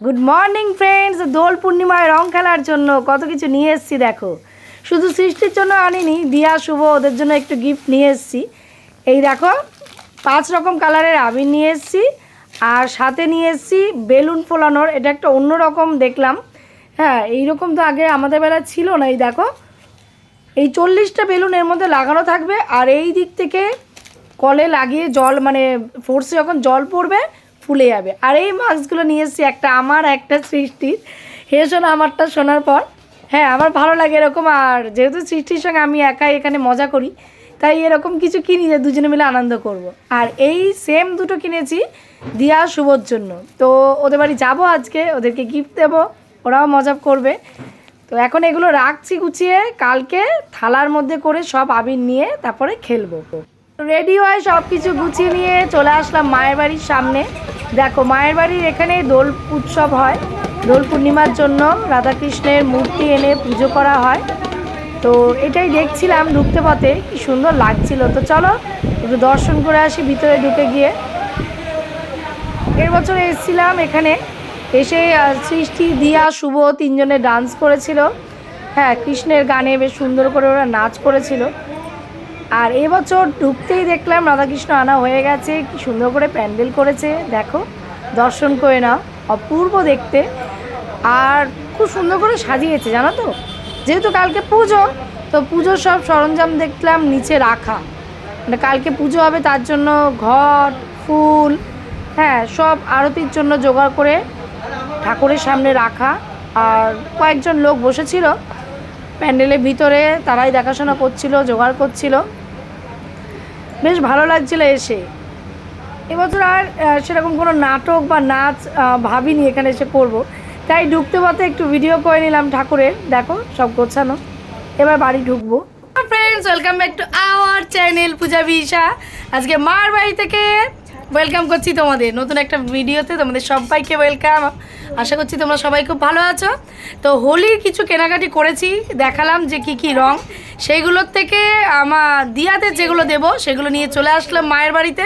Good morning friends দোল পূর্ণিমায় রং খেলার জন্য কত কিছু নিয়ে এসেছি, দেখো। শুধু সৃষ্টির জন্য আনিনি, দিয়া শুভ, ওদের জন্য একটু গিফট নিয়ে এসেছি। এই দেখো, পাঁচ রকম কালারের আবির নিয়ে এসেছি, আর সাথে নিয়ে এসেছি বেলুন ফোলানোর, এটা একটা অন্য রকম দেখলাম। হ্যাঁ এইরকম তো আগে আমাদের বেলা ছিল না, এই দেখো। এই চল্লিশটা বেলুন এর মধ্যে লাগানো থাকবে, আর এই দিক থেকে কলে লাগিয়ে জল মানে ফোর্সে যখন জল পড়বে ফুলে যাবে। আর এই মাস্কগুলো নিয়ে এসেছি একটা আমার, একটা সৃষ্টির। হে শোনা আমারটা শোনার পর। হ্যাঁ আমার ভালো লাগে এরকম। আর যেহেতু সৃষ্টির সঙ্গে আমি একাই এখানে মজা করি, তাই এরকম কিছু কিনি যে দুজনে মিলে আনন্দ করব। আর এই সেম দুটো কিনেছি দিয়া শুভর জন্য। তো ওদের বাড়ি যাব আজকে, ওদেরকে গিফট দেবো, ওরাও মজা করবে। তো এখন এগুলো রাখছি গুছিয়ে, কালকে থালার মধ্যে করে সব আবির নিয়ে তারপরে খেলব। রেডি হয় সব কিছু গুছিয়ে নিয়ে চলে আসলাম মায়ের বাড়ির সামনে। দেখো, মায়ের বাড়ির এখানে দোল উৎসব হয়। দোল পূর্ণিমার জন্য রাধাকৃষ্ণের মূর্তি এনে পুজো করা হয়। তো এটাই দেখছিলাম ঢুকতে পথে, কি সুন্দর লাগছিল। তো চলো, একটু দর্শন করে আসি ভিতরে ঢুকে গিয়ে। এর বছর এসেছিলাম এখানে। এসে সৃষ্টি, দিয়া, শুভ তিনজনে ডান্স করেছিল। হ্যাঁ কৃষ্ণের গানে বেশ সুন্দর করে ওরা নাচ করেছিল। আর এবছর ঢুকতেই দেখলাম রাধাকৃষ্ণ আনা হয়ে গেছে, কি সুন্দর করে প্যান্ডেল করেছে, দেখো, দর্শন করে নাও, অপূর্ব দেখতে। আর খুব সুন্দর করে সাজিয়েছে, জানো তো? যেহেতু কালকে পুজো, তো পুজোর সব সরঞ্জাম দেখলাম নিচে রাখা। মানে কালকে পুজো হবে, তার জন্য ঘট, ফুল হ্যাঁ সব আরতির জন্য জোগাড় করে ঠাকুরের সামনে রাখা। আর কয়েকজন লোক বসেছিল প্যান্ডেলের ভিতরে তারাই দেখাশোনা করছিল, জোগাড় করছিল। বেশ ভালো লাগছিল এসে। এবছর আর সেরকম কোনো নাটক বা নাচ ভাবিনি এখানে এসে করব। তাই ঢুকতে পথে একটু ভিডিও করে নিলাম ঠাকুরের। দেখো, সব গোছানো। এবার বাড়ি ঢুকবো। Friends welcome back to our channel Puja বিশা আজকে মার বাড়ি থেকে ওয়েলকাম করছি তোমাদের নতুন একটা ভিডিওতে, তোমাদের সবাইকে ওয়েলকাম আশা করছি তোমরা সবাই খুব ভালো আছো। তো হোলির কিছু কেনাকাটি করেছি, দেখালাম যে কি কি রং। সেইগুলোর থেকে আমার দিয়াতে যেগুলো দেব, সেগুলো নিয়ে চলে আসলাম মায়ের বাড়িতে।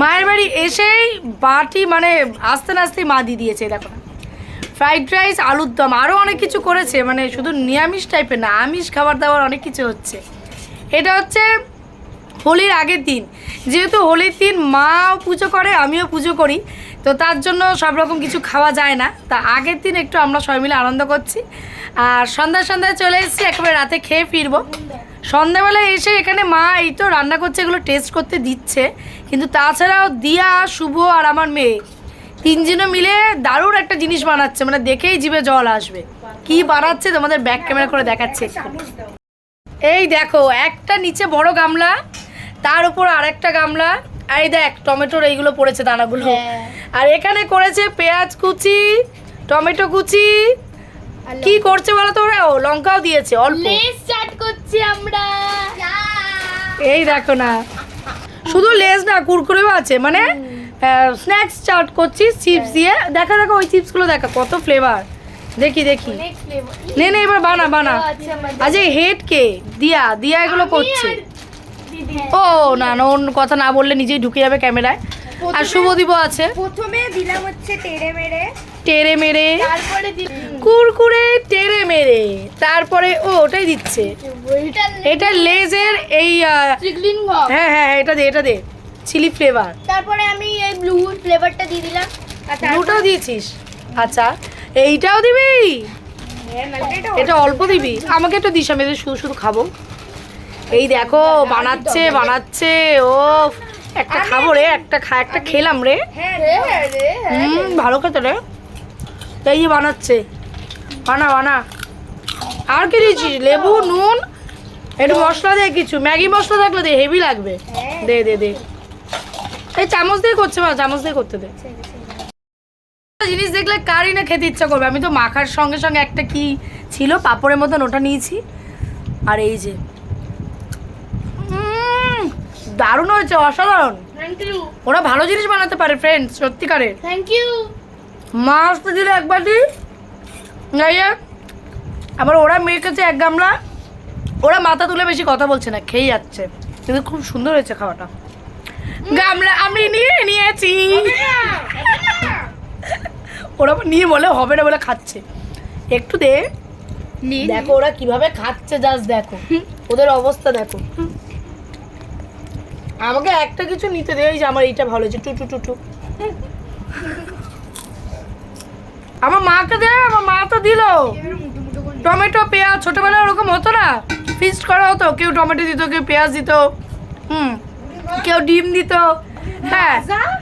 মায়ের বাড়ি এসেই বাটি মানে আস্তে না আস্তে মা দিয়ে দিয়েছে, দেখো। ফ্রাইড রাইস আলুর দম আরও অনেক কিছু করেছে মানে শুধু নিরামিষ টাইপের না, আমিষ খাবার দাবার অনেক কিছু হচ্ছে। এটা হচ্ছে হোলির আগের দিন। যেহেতু হোলির দিন মাও পুজো করে, আমিও পুজো করি, তো তার জন্য সব রকম কিছু খাওয়া যায় না। তা আগের দিন একটু আমরা সবাই মিলে আনন্দ করছি। আর সন্ধ্যা সন্ধ্যায় চলে এসেছি, একেবারে রাতে খেয়ে ফিরবো। সন্ধ্যাবেলায় এসে এখানে মা এই তো রান্না করছে, এগুলো টেস্ট করতে দিচ্ছে। কিন্তু তাছাড়াও দিয়া, শুভ আর আমার মেয়ে তিনজনে মিলে দারুণ একটা জিনিস বানাচ্ছে। মানে দেখেই জিভে জল আসবে। কি বানাচ্ছে তোমাদের ব্যাক ক্যামেরা করে দেখাচ্ছে। এই দেখো, একটা নিচে বড় গামলা তার উপর আর একটা গামলা। আর এই দেখ টমেটোর এইগুলো পড়েছে দানাগুলো। আর এখানে করেছে পেঁয়াজ কুচি টমেটো কুচি। কি করছে বলো তো ওরা ও লঙ্কাও দিয়েছে অল্প। চাট করছি আমরা। এই দেখো না। শুধু লেজ না কুরকুরেও আছে। মানে স্ন্যাক্স চাট করছি চিপস দিয়ে। দেখা দেখো ওই চিপসগুলো দেখা কত ফ্লেভার দেখি দেখি। নে নে এবার বানা বানা। আচ্ছা আজ এই হেড কে দিয়া দিয়া এগুলো করছে। ও না না অন্য কথা না বললে নিজেই ঢুকে যাবে ক্যামেরায়। আর শুভদীপ আছে। প্রথমে দিলাম হচ্ছে তেড়ে মেরে। টেরে মেরে। তারপরে কুরকুরে টেরে মেরে। তারপরে ও ওটাই দিচ্ছে। এটা লেজের এই চিকলিন হ্যাঁ হ্যাঁ এটা দে এটা দে। Chilli flavour. তারপরে আমি এই ব্লু ফ্লেভারটা দিয়ে দিলাম। তারপর- দিয়েছিস? আচ্ছা এইটাও দিবি? হ্যাঁ, এটা এটা অল্প দিবি। আমাকে একটু দিস আমি শুধু শুধু খাব। এই দেখো বানাচ্ছে বানাচ্ছে ও একটা খাব রে একটা খা একটা খেলাম রে। হ্যাঁ রে হ্যাঁ রে হ্যাঁ হুম ভালো খেতে রে। এই যে বানাচ্ছে। বানা বানা। আর কি দিয়েছিস লেবু নুন একটু মশলা দে কিছু। ম্যাগি মশলা থাকলে দে হেভি লাগবে। হ্যাঁ। দে দে দে। এই চামচ দিয়ে করছে বা চামচ দিয়ে করতে দে। জিনিস দেখলে কারই না খেতে ইচ্ছা করবে। আমি তো মাখার সঙ্গে সঙ্গে একটা কি ছিল পাপড়ের মতন ওটা নিয়েছি। আর এই যে দারুণ হয়েছে অসাধারণ। থ্যাংক ইউ ওরা ভালো জিনিস বানাতে পারে ফ্রেন্ডস সত্যিকারের থ্যাংক ইউ মাছ তো দিলে এক বাটি আবার ওরা মেয়েকেছে এক গামলা। ওরা মাথা তুলে বেশি কথা বলছে না খেয়ে যাচ্ছে। কিন্তু খুব সুন্দর হয়েছে খাওয়াটা। গামলা আমি নিয়ে নিয়েছি। ওরা নিয়ে বলে হবে না বলে খাচ্ছে। একটু দে। দেখো ওরা কীভাবে খাচ্ছে জাস্ট দেখো। ওদের অবস্থা দেখো। আমাকে একটা কিছু নিতে দে এই যে আমার এইটা ভালো হয়েছে টু টু টু টু। আমার মাকে দে আমার মা তো দিল। টমেটো পেঁয়াজ ছোটবেলায় ওরকম হতো না? ফিস্ট করা হতো কেউ টমেটো দিত কেউ পেঁয়াজ দিত হুম কেউ ডিম দিত হ্যাঁ।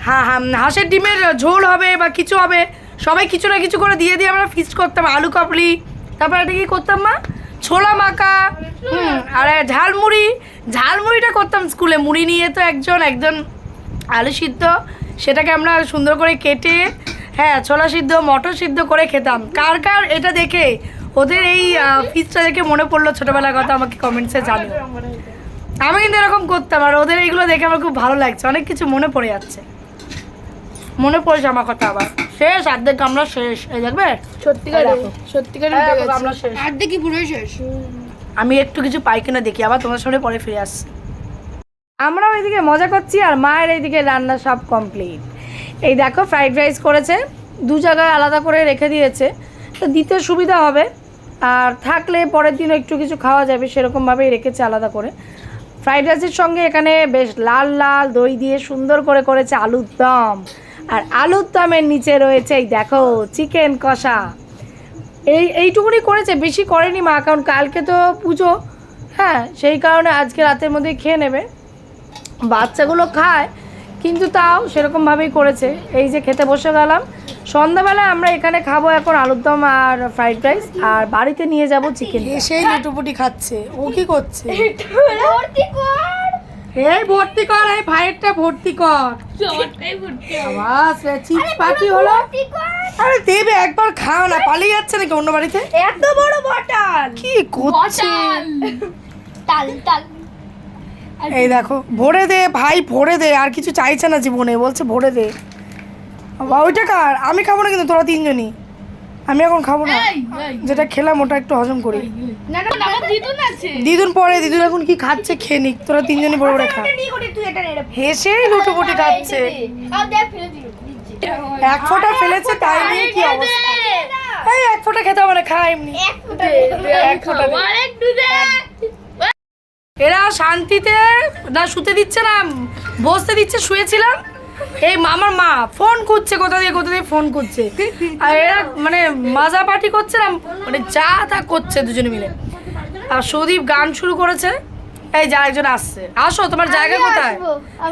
হ্যাঁ হ্যাঁ হাঁসের ডিমের ঝোল হবে বা কিছু হবে সবাই কিছু না কিছু করে দিয়ে দিয়ে আমরা ফিস্ট করতাম আলু কাপড়ি তারপর এটা কি করতাম মা? ছোলা মাখা, হুম, আর ঝালমুড়ি। ঝালমুড়িটা করতাম স্কুলে। মুড়ি নিয়ে তো একজন একজন আলু সিদ্ধ, সেটাকে আমরা সুন্দর করে কেটে হ্যাঁ ছোলা সিদ্ধ, মটর সিদ্ধ করে খেতাম। কার কার এটা দেখে ওদের এই ফিসটা দেখে মনে পড়ল ছোটোবেলার কথা, আমাকে কমেন্টসে জানিও। আমি কিন্তু এরকম করতাম, আর ওদের এইগুলো দেখে আমার খুব ভালো লাগছে। অনেক কিছু মনে পড়ে যাচ্ছে। মনে পড়েছে আমার কথা আবার। শেষ অর্ধেক আমরা শেষ। এই দেখবে? সত্যিকারে। সত্যিকারে শেষ। অর্ধেক কি পুরোই শেষ? আমি একটু কিছু পাই কিনা দেখি আবার তোমার সামনে পরে ফিরে আসছি। আমরাও এদিকে মজা করছি আর মায়ের এইদিকে রান্না সব কমপ্লিট এই দেখো ফ্রাইড রাইস করেছে দু জায়গায় আলাদা করে রেখে দিয়েছে। তো দিতে সুবিধা হবে আর থাকলে পরের দিনও একটু কিছু খাওয়া যাবে সেরকমভাবেই রেখেছে আলাদা করে। ফ্রাইড রাইসের সঙ্গে এখানে বেশ লাল লাল দই দিয়ে সুন্দর করে করেছে আলুর দম। আর আলুর দমের নিচে রয়েছে এই দেখো চিকেন কষা। এই এইটুকুনি করেছে বেশি করেনি মা কারণ কালকে তো পুজো। হ্যাঁ সেই কারণে আজকে রাতের মধ্যে খেয়ে নেবে। বাচ্চাগুলো খায় কিন্তু তাও সেরকমভাবেই করেছে। এই যে খেতে বসে গেলাম। সন্ধ্যাবেলায় আমরা এখানে খাব এখন আলুর দম আর ফ্রাইড রাইস আর বাড়িতে নিয়ে যাব চিকেন সেই লুটুপুটি খাচ্ছে। ও কি করছে? এই ভর্তি কর এই ভাইয়েরটা ভর্তি কর। আওয়াজ চিপস পার্টি হলো। আরে দেবে একবার খাও না পালিয়ে যাচ্ছে নাকি অন্য বাড়িতে? এত বড় বটাল। কি করছে? তাল তাল। এই দেখো ভরে দে ভাই ভরে দে আর কিছু চাইছে না জীবনে বলছে ভরে দে। বাবা ওইটা কার? আমি খাব না কিন্তু তোরা তিনজনই। আমি এখন খাব না। যেটা খেলাম ওটা একটু হজম করি। দিদুন পরে দিদুন এখন কি খাচ্ছে খেয়ে নিক। তোরা তিনজনই বড় বড় খা। নে হেসে খাচ্ছে। দেখ ফেলে দিল। এক ফোঁটা ফেলেছে তাই নিয়ে কি অবস্থা? এই এক ফোঁটা খেতে হবে না খা এমনি। এক ফোঁটা এরা শান্তিতে না শুতে দিচ্ছে না বসতে দিচ্ছে শুয়েছিলাম। এই আমার মা ফোন করছে কোথা দিয়ে কোথা দিয়ে ফোন করছে আর এরা মানে মাজা পার্টি করছে না মানে যা তা করছে দুজনে মিলে। আর সুদীপ গান শুরু করেছে এই যা একজন আসছে। আসো তোমার জায়গা কোথায়।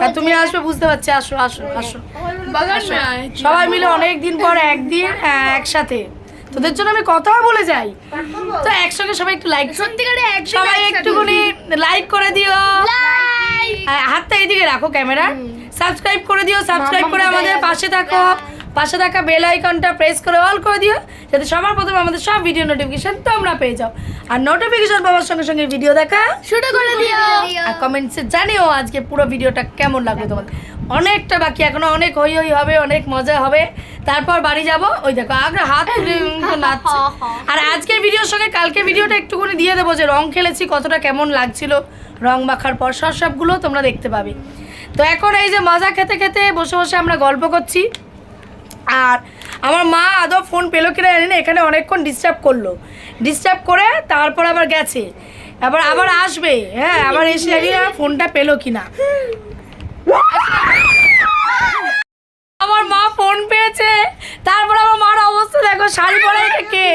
হ্যাঁ, তুমি আসবে বুঝতে পারছি আসো আসো আসো। সবাই মিলে অনেক দিন পর একদিন আহ, একসাথে। তোদের জন্য আমি কথা বলে যাই। তো একসঙ্গে সবাই একটু লাইক সত্যিকারে সবাই একটুখানি লাইক করে দিও। আর হাতটা এইদিকে রাখো ক্যামেরা সাবস্ক্রাইব করে দিও সাবস্ক্রাইব করে আমাদের পাশে থাকো। পাশে থাকা বেল আইকনটা প্রেস করে অল করে দিও যাতে সবার প্রথমে আমাদের সব ভিডিও নোটিফিকেশন তোমরা পেয়ে যাও। আর নোটিফিকেশন পাওয়ার সঙ্গে সঙ্গে ভিডিও দেখা শুরু করে দিও। আর কমেন্টসে জানিও আজকে পুরো ভিডিওটা কেমন লাগবে তোমাদের। অনেকটা বাকি এখনও অনেক হই হই হবে অনেক মজা হবে। তারপর বাড়ি যাব। ওই দেখো আগে হাত নাচছে। আর আজকের ভিডিওর সঙ্গে কালকে ভিডিওটা একটুখানি দিয়ে দেবো যে রং খেলেছি কতটা কেমন লাগছিল। রং মাখার পর সব সবগুলো তোমরা দেখতে পাবে। তো এখন এই যে মজা খেতে খেতে বসে বসে আমরা গল্প করছি। আর আমার মা আদৌ ফোন পেল কিনা জানি না এখানে অনেকক্ষণ ডিস্টার্ব করল। ডিস্টার্ব করে তারপর আবার গেছে। আবার আবার আসবে হ্যাঁ আবার এসে জানি না ফোনটা পেল কিনা। আমার মা ফোন পেয়েছে তারপর আমার মার অবস্থা দেখো শাড়ি পরে এটা কে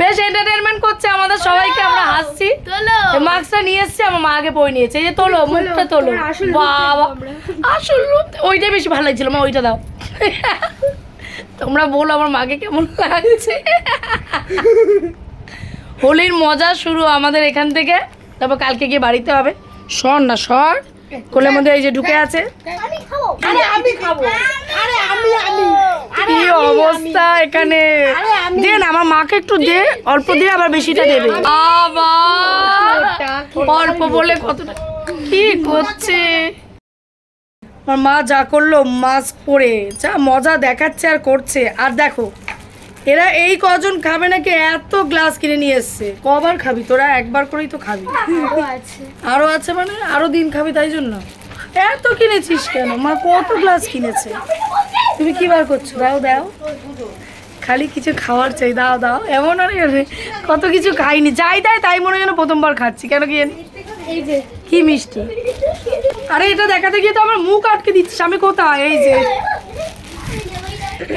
বেশ এন্টারটেনমেন্ট করছে আমাদের সবাইকে আমরা হাসছি। তোলো। মাস্কটা নিয়ে এসছে আমার মা আগে পরে নিয়েছে। এই যে তোলো মুখটা তোলো বাবা আসল রূপ ওইটা বেশি ভালো লাগছিল মা ওইটা দাও। তোমরা বলো আমার মাকে কেমন লাগছে। হোলির মজা শুরু আমাদের এখান থেকে। তারপর কালকে গিয়ে বাড়িতে হবে। সর না সর কোলের মধ্যে এই যে ঢুকে আছে। আমি খাব। আরে আমি খাব। আরে আমি আমি। কি অবস্থা এখানে। দে না আমার মাকে একটু দে। অল্প দিয়ে আবার বেশিটা দেবে। অল্প বলে কতটা কি করছে? আমার মা যা করল মাস্ক পরে। যা মজা দেখাচ্ছে আর করছে। আর দেখো এরা এই কজন খাবে নাকি এত গ্লাস কিনে নিয়ে এসছে? কবার খাবি? তোরা একবার করেই তো খাবি। আরও আছে। মানে? আরও দিন খাবি তাই জন্য? এত কিনেছিস কেন? মা কত গ্লাস কিনেছে? তুমি কি বার করছ? দাও দাও। খালি কিছু খাওয়ার চাই। দাও দাও। এমন অনেক কত কিছু খাইনি। যাই দেয় তাই মনে হয় যেন প্রথমবার খাচ্ছি। কেন কি? কি মিষ্টি? আরে এটা দেখাতে গিয়ে তো আমার মুখ আটকে দিচ্ছিস। আমি কোথায়? এই যে।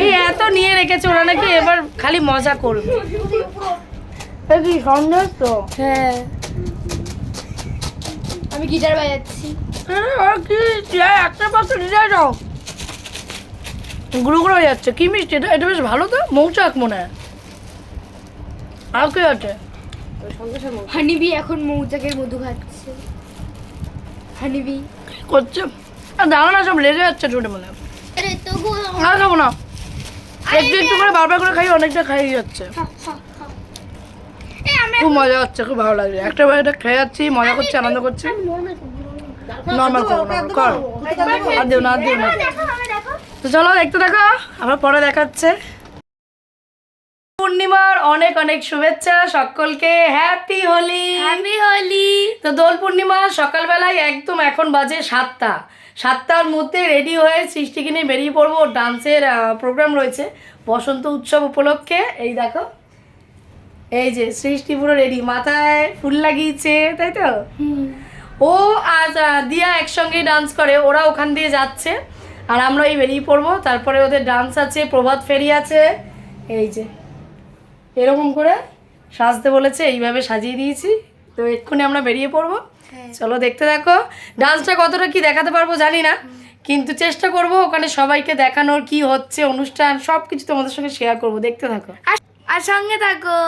এই এত নিয়ে রেখেছে ওরা নাকি এবার খালি মজা করবে। কি সন্দেশ তো? হ্যাঁ। আমি গিটার বাজাচ্ছি। একটা পাশে গুঁড়ো গুঁড়ো হয়ে যাচ্ছে। কি মিষ্টি এটা এটা বেশ ভালো তো মৌচাক মনে হয়। আর কি আছে? হানিবি এখন মৌচাকের মধু খাচ্ছে। হানিবি। করছে? আর দাঁড়া না সব লেগে যাচ্ছে ছোটো মনে হয়। আর খাব না। একটু একটু করে বারবার করে খাই অনেকটা খাই যাচ্ছে। খুব মজা হচ্ছে খুব ভালো লাগছে। একটা বার এটা খেয়ে যাচ্ছি মজা করছি আনন্দ করছি। নর্মাল করো। নর্মাল কর আর দিও না আর দিও না। তো চলো দেখতে দেখো আবার পরে দেখাচ্ছে। পূর্ণিমার অনেক অনেক শুভেচ্ছা সকলকে। হ্যাপি হোলি হ্যাপি হোলি তো দোল পূর্ণিমা সকালবেলায় একদম এখন বাজে সাতটা। সাতটার মধ্যে রেডি হয়ে সৃষ্টিকে নিয়ে বেরিয়ে পড়ব। ডান্সের প্রোগ্রাম রয়েছে। বসন্ত উৎসব উপলক্ষে। এই দেখো। এই যে সৃষ্টি পুরো রেডি মাথায় ফুল লাগিয়েছে তাই তো? ও আজ দিয়া একসঙ্গেই ডান্স করে। ওরা ওখান দিয়ে যাচ্ছে। আর আমরা এই বেরিয়ে পড়ব। তারপরে ওদের ডান্স আছে প্রভাত ফেরি আছে। এই যে। এরকম করে সাজতে বলেছে। এইভাবে সাজিয়ে দিয়েছি। তো এক্ষুনি আমরা বেরিয়ে পড়ব। চলো দেখতে দেখো ডান্সটা কতটা কি দেখাতে পারব জানি না। কিন্তু চেষ্টা করব ওখানে সবাইকে দেখানোর কি হচ্ছে অনুষ্ঠান সব কিছু তোমাদের সঙ্গে শেয়ার করব। দেখতে থাকো। আর সঙ্গে থাকো।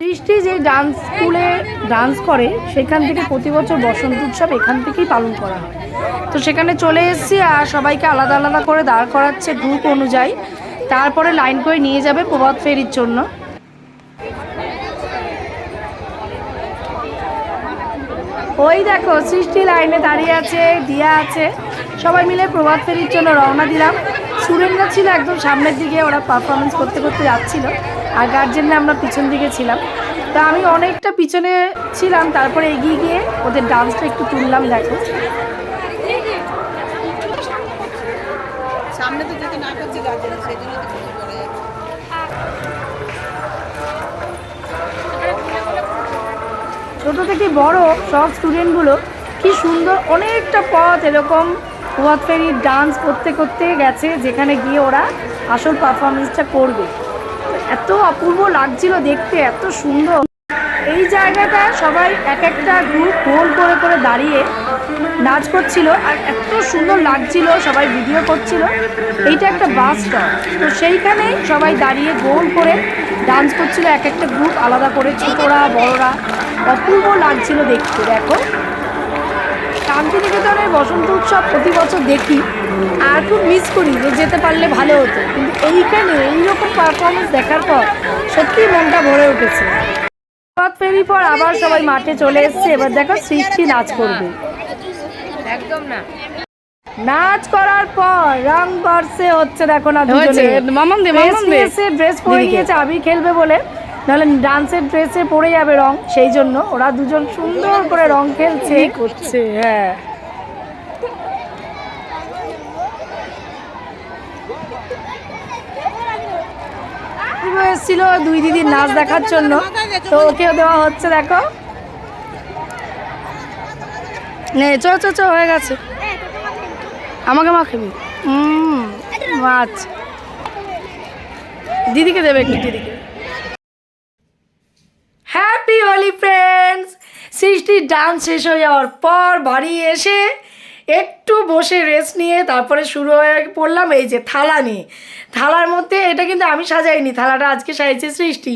সৃষ্টি যে ডান্স স্কুলে ডান্স করে সেখান থেকে প্রতি বছর বসন্ত উৎসব এখান থেকেই পালন করা হয়। তো সেখানে চলে এসেছি আর সবাইকে আলাদা আলাদা করে দাঁড় করাচ্ছে গ্রুপ অনুযায়ী। তারপরে লাইন করে নিয়ে যাবে প্রভাত ফেরির জন্য। ওই দেখো, সৃষ্টি লাইনে দাঁড়িয়ে আছে, দিয়া আছে। সবাই মিলে প্রভাত ফেরির জন্য রওনা দিলাম। সুরেন্দ্র ছিল একদম সামনের দিকে, ওরা পারফরমেন্স করতে করতে যাচ্ছিল, আর গার্জেনরা আমরা পিছন দিকে ছিলাম। তা আমি অনেকটা পিছনে ছিলাম, তারপরে এগিয়ে গিয়ে ওদের ডান্সটা একটু তুললাম, দেখো। সামনে তো না করছি গার্জেন সেই জন্য তো কিছু করা যাচ্ছে ছোট থেকে বড় সব স্টুডেন্টগুলো কি সুন্দর অনেকটা পথ এরকম প্রভাত ফেরি ডান্স করতে করতে গেছে, যেখানে গিয়ে ওরা আসল পারফরমেন্সটা করবে। এত অপূর্ব লাগছিল দেখতে, এত সুন্দর। এই জায়গাটা সবাই এক একটা গ্রুপ গোল করে করে দাঁড়িয়ে নাচ করছিল আর এত সুন্দর লাগছিল, সবাই ভিডিও করছিল। এইটা একটা বাস স্টপ তো সেইখানেই সবাই দাঁড়িয়ে গোল করে ডান্স করছিল, এক একটা গ্রুপ আলাদা করে ছোটরা, বড়রা। অপূর্ব লাগছিল দেখতে, দেখো। শান্তিনিকেতনের বসন্ত উৎসব প্রতি বছর দেখি। আর খুব মিস করি যে যেতে পারলে ভালো হতো। কিন্তু এইখানে এইরকম পারফরমেন্স দেখার পর সত্যি মনটা ভরে উঠেছে। পথ ফেরি পর আবার সবাই মাঠে চলে এসছে। এবার দেখো সৃষ্টি নাচ করবে। একদম না। নাচ করার পর রং বর্ষে হচ্ছে দেখো না দুজনে। মামাম দে, মামাম দে। ড্রেস পরে গিয়েছে আমি আবি খেলবে বলে। নাহলে ডান্সের ড্রেসে পরে যাবে রং। সেই জন্য ওরা দুজন সুন্দর করে রং খেলছে। করছে হ্যাঁ। এসেছিল দুই দিদির নাচ দেখার জন্য। তো ওকেও দেওয়া হচ্ছে, দেখো। চ চ চ, হয়ে গেছে। আমাকে মাখাবি হুম মাছ দিদিকে দেবে দিদিকে। হ্যাপি হোলি ফ্রেন্ডস সৃষ্টির ডান্স শেষ হয়ে যাওয়ার পর বাড়ি এসে একটু বসে রেস্ট নিয়ে তারপরে শুরু হয়ে পড়লাম এই যে থালা নিয়ে। থালার মধ্যে এটা কিন্তু আমি সাজাইনি, থালাটা আজকে সাজিয়েছে সৃষ্টি।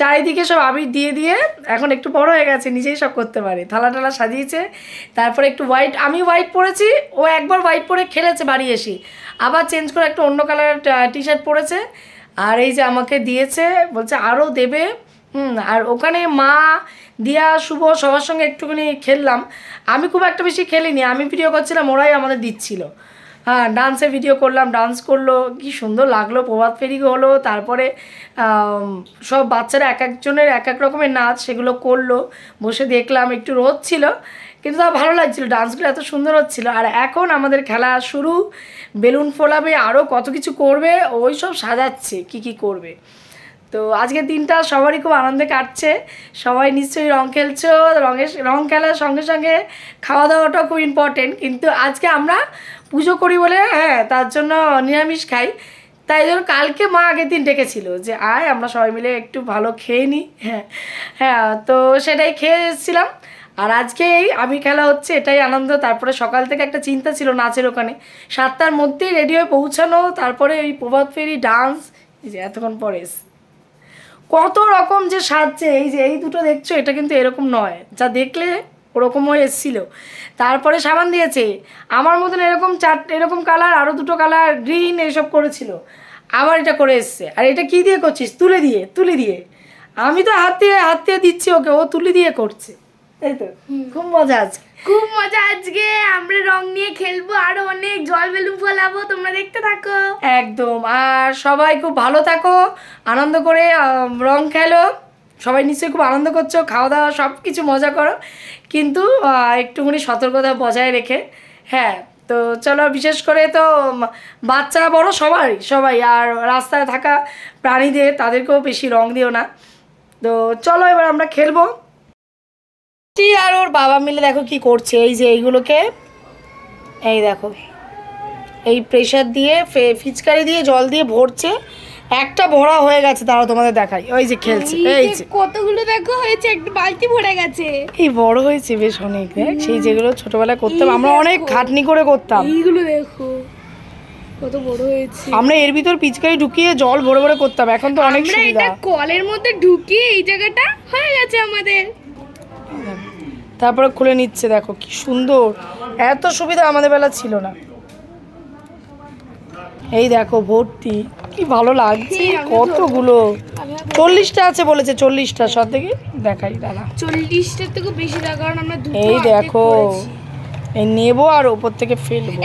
চারিদিকে সব আবির দিয়ে দিয়ে এখন একটু বড় হয়ে গেছে, নিজেই সব করতে পারে। থালা টালা সাজিয়েছে, তারপরে একটু হোয়াইট আমি হোয়াইট পরেছি, ও একবার হোয়াইট পরে খেলেছে বাড়ি এসে। আবার চেঞ্জ করে একটা অন্য কালারের টি শার্ট পরেছে। আর এই যে আমাকে দিয়েছে, বলছে আরও দেবে। হুম, আর ওখানে মা, দিয়া, শুভ সবার সঙ্গে একটুখানি খেললাম। আমি খুব একটা বেশি খেলিনি, আমি ভিডিও করছিলাম, ওরাই আমাদের দিচ্ছিল। হ্যাঁ ডান্সে ভিডিও করলাম ডান্স করল, কি সুন্দর লাগল, প্রভাত ফেরি হলো, তারপরে সব বাচ্চারা এক একজনের এক এক রকমের নাচ সেগুলো করল, বসে দেখলাম, একটু রোদ ছিল, কিন্তু তাও ভালো লাগছিল ডান্সগুলো এত সুন্দর হচ্ছিল। আর এখন আমাদের খেলা শুরু, বেলুন ফোলাবে আরও কত কিছু করবে, ওই সব সাজাচ্ছে, কি কি করবে। তো আজকের দিনটা সবারই খুব আনন্দে কাটছে। সবাই নিশ্চয়ই রং খেলছো, রঙের রং খেলার সঙ্গে সঙ্গে খাওয়া দাওয়াটাও খুব ইম্পর্টেন্ট কিন্তু আজকে আমরা পুজো করি বলে হ্যাঁ তার জন্য নিরামিষ খাই। তাই জন্য কালকে মা আগের দিন ডেকেছিল যে, আয়, আমরা সবাই মিলে একটু ভালো খেয়ে নিই হ্যাঁ হ্যাঁ তো সেটাই খেয়ে এসেছিলাম। আর আজকে এই আমি খেলা হচ্ছে, এটাই আনন্দ। তারপরে সকাল থেকে একটা চিন্তা ছিল নাচের ওখানে। সাতটার মধ্যেই রেডি হয়ে পৌঁছানো, তারপরে ওই প্রভাত ফেরি ডান্স এতক্ষণ পরে এসে কত রকম যে সাজছে, এই যে এই দুটো দেখছ, এটা কিন্তু এরকম নয়। যা দেখলে ওরকম হয়ে এসেছিল। তারপরে সাবান দিয়েছে। আমার মতন এরকম চার, এরকম কালার আরও দুটো কালার গ্রিন এইসব করেছিল। আবার এটা করে এসছে। আর এটা কি দিয়ে করছিস? তুলে দিয়ে তুলে দিয়ে। আমি তো হাত দিয়ে হাত দিয়ে দিচ্ছি ওকে, ও তুলে দিয়ে করছে। তাই তো? খুব মজা আছে খুব মজা আজকে। আমরা রং নিয়ে খেলব আরও অনেক। জল বেলুন ফোলাবো তোমরা দেখতে থাকো। একদম। আর সবাই খুব ভালো থাকো। আনন্দ করে রং খেলো। সবাই নিশ্চয়ই খুব আনন্দ করছ। খাওয়া দাওয়া সব কিছু মজা করো। কিন্তু একটুখানি সতর্কতা বজায় রেখে। হ্যাঁ তো চলো বিশেষ করে তো বাচ্চা বড় সবাই সবাই। আর রাস্তায় থাকা প্রাণীদের তাদেরকেও বেশি রং দিও না। তো চলো এবার আমরা খেলব। টি আর ওর বাবা মিলে দেখো কি করছে এই যে এইগুলোকে। এই দেখো এই প্রেশার দিয়ে ফে- ফিচকারি দিয়ে জল দিয়ে ভরছে। একটা ভরা হয়ে গেছে তারা তোমাদের দেখাই। ওই যে খেলছে এই যে কতগুলো দেখো হয়েছে একটা বালতি ভরে গেছে। এই বড় হয়েছে বেশ অনেক দেখ সেই যেগুলো ছোটবেলায় করতাম আমরা অনেক খাটনি করে করতাম। এইগুলো দেখো কত বড় হয়েছে। আমরা এর ভিতর পিচকারি ঢুকিয়ে জল ভরে ভরে করতাম এখন তো অনেক আমরা সুবিধা। এটা কলের মধ্যে ঢুকিয়ে এই জায়গাটা হয়ে গেছে আমাদের। তারপরে খুলে নিচ্ছে দেখো কি সুন্দর। এত সুবিধা আমাদের বেলা ছিল না। এই দেখো ভর্তি কি ভালো লাগছে কতগুলো। চল্লিশটা আছে বলেছে চল্লিশটা। সব থেকে দেখাই দাদা চল্লিশটার থেকে বেশি কারণ আমরা এই দেখো এই নেব আর ওপর থেকে ফেলব।